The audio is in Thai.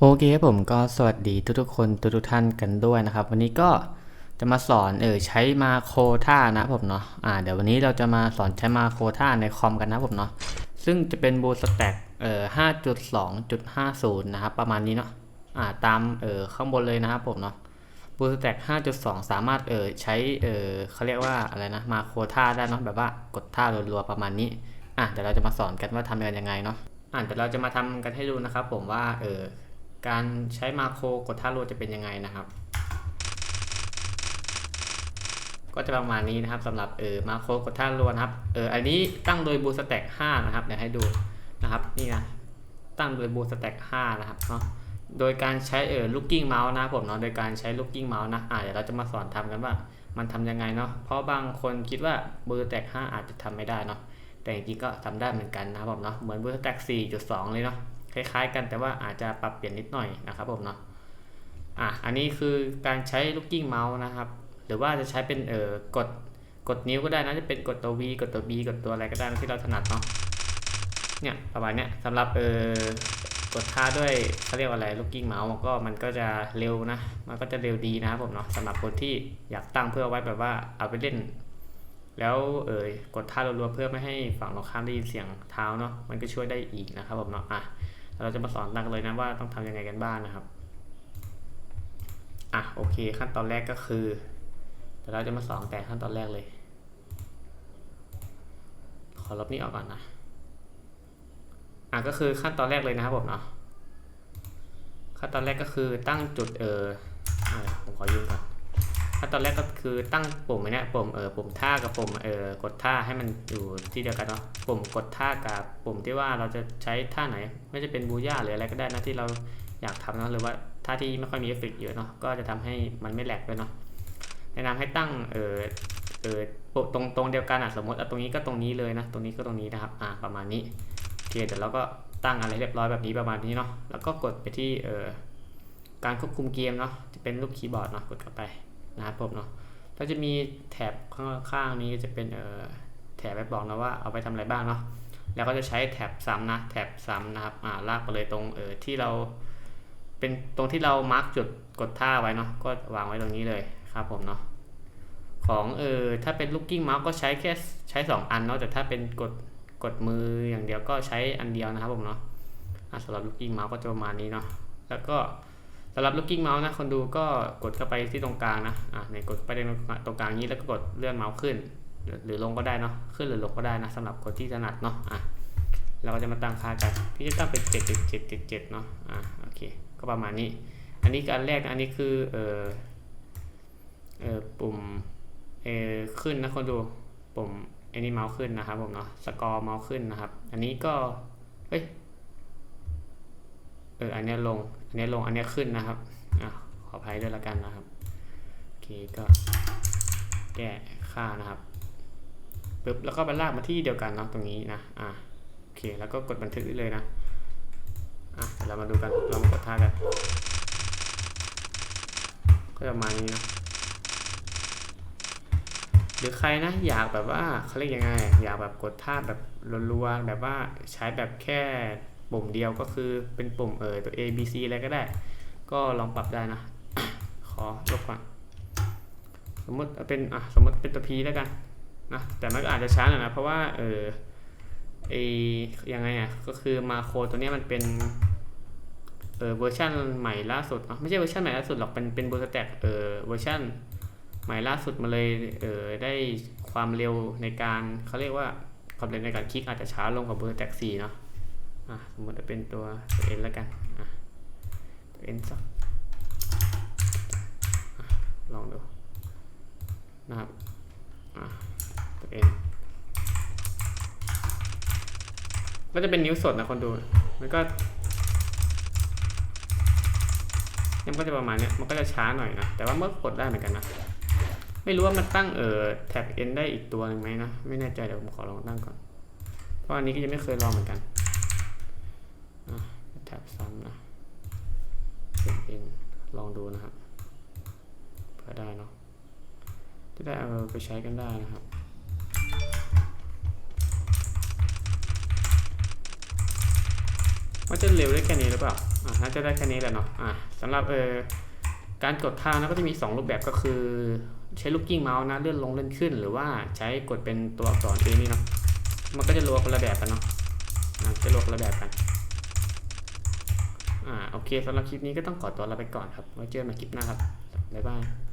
โอเคครับผมก็สวัสดีทุกๆคนทุกๆท่านกันด้วยนะครับ วันนี้ก็จะมาสอนเออใช้มาโคท่านะผมเนาะอ่าเดี๋ยววันนี้เราจะมาสอนใช้มาโคท่าในคอมกันนะผมเนาะซึ่งจะเป็นบูสแต็กเอ่อห้าจุดสองจุดห้าศูนย์นะครับประมาณนี้เนาะอ่าตามเอ่อข้างบนเลยนะครับผมเนาะบูสแต็กห้าจุดสองสามารถเอ่อใช้เอ่อเขาเรียกว่าอะไรนะมาโคท่าได้เนาะแบบว่ากดท่ารัวๆประมาณนี้อะเดี๋ยวเราจะมาสอนกันว่าทำกันยังไงเนาะอะเดี๋ยวเราจะมาทำกันให้ดูนะครับผมว่าเออ การใช้มาโครกดท่ารัวจะเป็นยังไงนะครับ ก็จะประมาณนี้นะครับสำหรับเออมาโครกดท่ารัวนะครับเอออันนี้ตั้งโดยบูสแต็ก5นะครับเดี๋ยวให้ดูนะครับนี่นะตั้งโดยบูสแต็ก5นะครับเนาะโดยการใช้เออลูกกิ้งเมาส์นะผมเนาะโดยการใช้ลูกกิ้งเมาส์นะอ่าเดี๋ยวเราจะมาสอนทำกันว่า มันทำยังไงเนาะเพราะบางคนคิดว่าบูสแต็ก5อาจจะทำไม่ได้เนาะแต่จริงๆก็ทำได้เหมือนกันนะครับผมเนาะเหมือนบูสแต็ก4.2 เลยเนาะ คล้ายๆ กันแต่ว่าอาจจะปรับเปลี่ยนนิดหน่อยนะครับผมเนาะอะอันนี้คือการใช้ลูกกิ้งเมาส์นะครับ หรือว่าจะใช้เป็นเอ่อกดกดนิ้วก็ได้นะจะเป็นกดตัว V กดตัว B กดตัวอะไรก็ได้ที่เราถนัดเนาะเนี่ยประมาณเนี้ยสำหรับเอ่อกดท่าด้วยเขาเรียกว่าอะไรลูกกิ้งเมาส์ก็มันก็จะเร็วนะ มันก็จะเร็วดีนะครับผมเนาะสำหรับคนที่อยากตั้งเพื่อไว้แบบว่าเอาไปเล่น แล้วเอ่ยกดท่ารัวๆเพื่อไม่ให้ฝั่งตรงข้ามได้ยินเสียงเท้าเนาะมันก็ช่วยได้อีกนะครับผมเนาะอะ เราจะมาสอนตั้งเลยนะว่าต้องทำยังไงกันบ้างนะครับ อะโอเคขั้นตอนแรกก็คือเดี๋ยวเราจะมาสอนแต่ขั้นตอนแรกเลย ขอลบนี้ออกก่อนนะ อะก็คือขั้นตอนแรกเลยนะครับผมเนาะ ขั้นตอนแรกก็คือตั้งจุดเออผมขอยืมก่อน ขั้นตอนแรกก็คือตั้งปุ่มเนี้ยปุ่มเออปุ่มท่ากับปุ่มเออกดท่าให้มันอยู่ที่เดียวกันเนาะปุ่มกดท่ากับปุ่มที่ว่าเราจะใช้ท่าไหน ไม่จะเป็นบูย่าหรืออะไรก็ได้นะที่เราอยากทำเนาะหรือว่าท่าที่ไม่ค่อยมีเอฟเฟกต์เยอะเนาะก็จะทำให้มันไม่แหลกด้วยเนาะแนะนำให้ตั้งเออเออตรงตรงเดียวกันอะสมมติเอาตรงนี้ก็ตรงนี้เลยนะ ตรงนี้ก็ตรงนี้นะครับอ่าประมาณนี้โอเคเดี๋ยวเราก็ตั้งอะไรเรียบร้อยแบบนี้ประมาณนี้เนาะแล้วก็กดไปที่เออการควบคุมเกมเนาะจะเป็นรูปคีย์บอร์ดเนาะกดเข้าไป นะครับผมเนาะก็จะมีแถบข้างๆนี้จะเป็นเอ่อแถบไว้บอกนะว่าเอาไปทำอะไรบ้างเนาะแล้วก็จะใช้แถบซ้ำนะแถบซ้ำนะครับอ่าลากไปเลยตรงเออที่เราเป็นตรงที่เรามาร์กจุดกดท่าไว้เนาะก็วางไว้ตรงนี้เลยครับผมเนาะของเออถ้าเป็นลูกกิ้งเมาส์ก็ใช้แค่ใช้ 2 อันเนาะแต่ถ้าเป็นกดกดมืออย่างเดียวก็ใช้อันเดียวนะครับผมเนาะอะสำหรับลูกกิ้งเมาส์ก็จะประมาณนี้เนาะแล้วก็ สำหรับ looking mouse นะคนดูก็กดเข้าไปที่ตรงกลางนะอะในกดไปตรงกลางนี้แล้วก็กดเลื่อนเมาส์ขึ้น หรือลงก็ได้เนาะขึ้นหรือลงก็ได้นะสำหรับคนที่ถนัดเนาะอะเราก็จะมาตั้งค่ากันพี่จะตั้งเป็นเจ็ดเจ็ดเจ็ดเจ็ดเจ็ดเนาะอะโอเคก็ประมาณนี้ อันนี้การแรกอันนี้คือเออเออปุ่มเออขึ้นนะคนดูปุ่มอ้นี่เมาส์ขึ้นนะครับผมเนาะสกอร์เมาส์ขึ้นนะครับ อันนี้ก็เอ้ยเอออันนี้ลง นนี้ลงอันนี้ขึ้นนะครับอะขออภัยด้วยละกันนะครับโอเคก็แก้ค่านะครับปึ๊บแล้วก็ไปลากมาที่เดียวกันเนาะตรงนี้นะอะโอเคแล้วก็กดบันทึกได้เลยนะอะเดี๋ยวเรามาดูกันเรามากดท่ากันก็จะประมาณนี้เนาะหรือใครนะอยากแบบว่าเขาเรียกยังไง อยากแบบกดท่าแบบรัวๆแบบว่าใช้แบบแค่ ปุ่มเดียวก็คือเป็นปุ่มเออตัว A B C อะไรก็ได้ ก็ลองปรับได้นะ ขอลบก่อนสมมติเป็นอะสมมติเป็นตัว P แล้วกันนะแต่มันก็อาจจะช้าหน่อยนะ เพราะว่าเออไอยังไงอะก็คือมาโครตัวนี้มันเป็นเออเวอร์ชันใหม่ล่าสุดอะไม่ใช่เวอร์ชันใหม่ล่าสุดหรอกเป็นเป็นบูสแต็กเออเวอร์ชันใหม่ล่าสุดมาเลยเออได้ความเร็วในการเขาเรียกว่าความเร็วในการคลิกอาจจะช้าลงกว่าบูสแต็ก4เนาะ อะสมมติจะเป็นตัวตัว n แล้วกันอะตัว n สักลองดูนะครับอะตัว n ก็จะเป็นนิ้วสดนะคนดู มันก็เนี่ยมันก็จะประมาณเนี้ยมันก็จะช้าหน่อยนะ แต่ว่าเมื่อกดได้เหมือนกันนะ ไม่รู้ว่ามันตั้งเอ่อแท็บ n ได้อีกตัวหนึ่งไหมนะ ไม่แน่ใจเดี๋ยวผมขอลองตั้งก่อน เพราะอันนี้ก็ยังไม่เคยลองเหมือนกันแท็บซ้ำนะเป็นเองลองดูนะครับเพื่อได้เนาะ จะได้เอาไปใช้กันได้นะครับว่าจะเร็วได้แค่นี้หรือเปล่าอ่าน่าจะได้แค่นี้แหละเนาะอ่าสำหรับเออการกดทางนะก็จะมี 2 รูปแบบก็คือ ใช้ลูกกิ้งเมาส์นะเลื่อนลงเลื่อนขึ้น หรือว่าใช้กดเป็นตัวอักษรเองนี่เนาะมันก็จะรัวคนละแบบกันเนาะอ่าจะรัวคนละแบบกันอ่าโอเคสำหรับคลิปนี้ก็ต้องขอตัวลาไปก่อนครับไว้เจอกันใหม่คลิปหน้าครับบ๊ายบาย